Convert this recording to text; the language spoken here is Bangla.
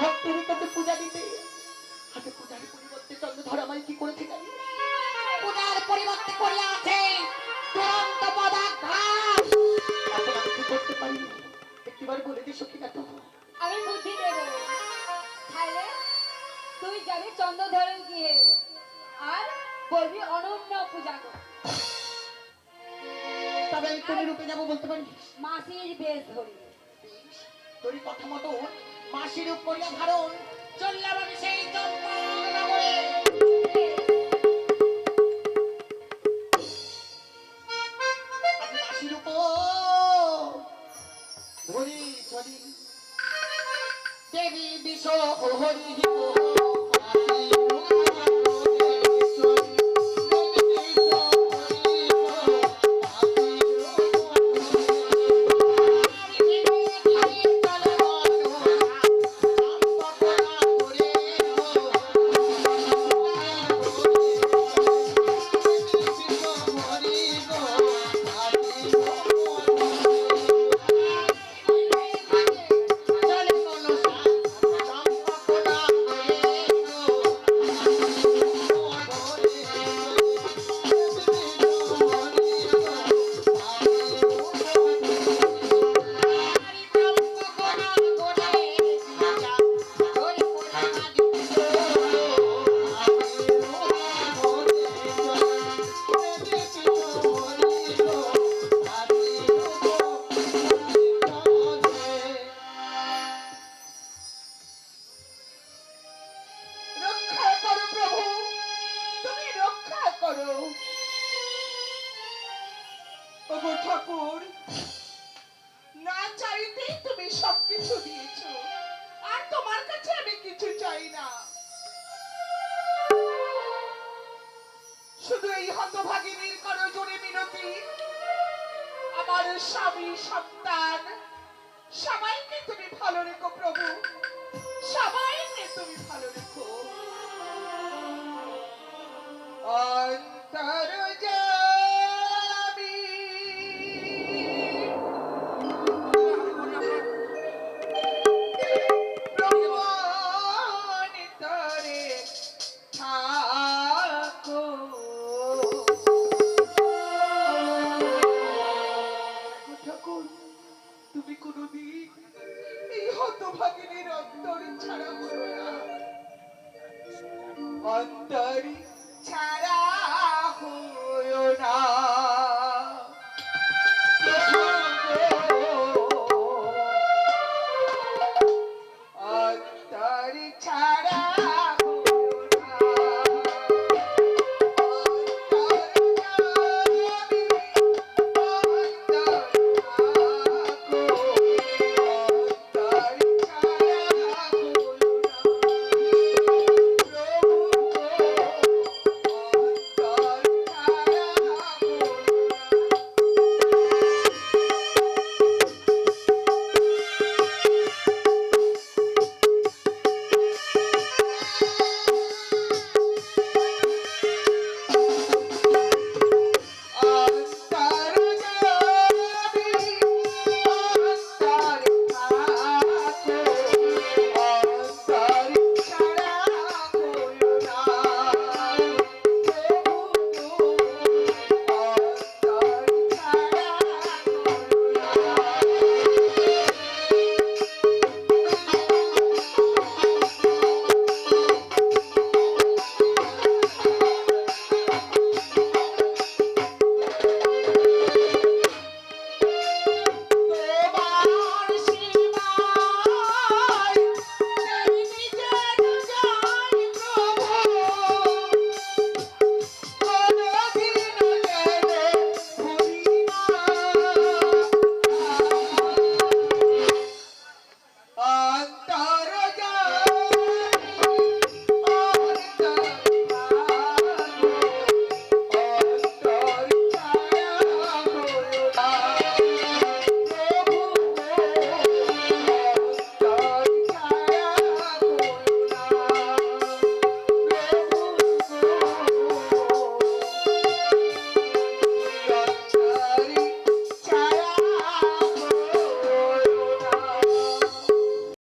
ভক্তের কাছে পূজা দিতে। হাতে পূজার পরিবর্তে চন্দ্রধর আমায় কি করেছে জানি পূজার পরিবর্তে করে আছে চূড়ান্ত পদাঘাত এখন আমি কি করতে পারি? একটিবার বলে দিস কি না তো। আমি বুদ্ধি দেব তাহলে তুই যাবি চন্দ্রধরের গিয়ে আর বলবি অনন্য পূজা কর। তবে আমি কোন রূপে যাব বলতে পারি মাসির বেশ ধরি। তোরই কথা মতো মাসির রূপ করিয়া ধারণ চললাম আমি সেই দেবী বিষ হরি ঠাকুর। না চাইতেই তুমি সবকিছু দিয়েছ। আর তোমার কাছে আমি কিছু চাই না। শুধু এই হতভাগিনীর করো জোরে মিনতি। আমার স্বামী, সন্তান, সবাইকে তুমি ভালো রেখো প্রভু। সবাইকে তুমি ভালো রেখো। Chad.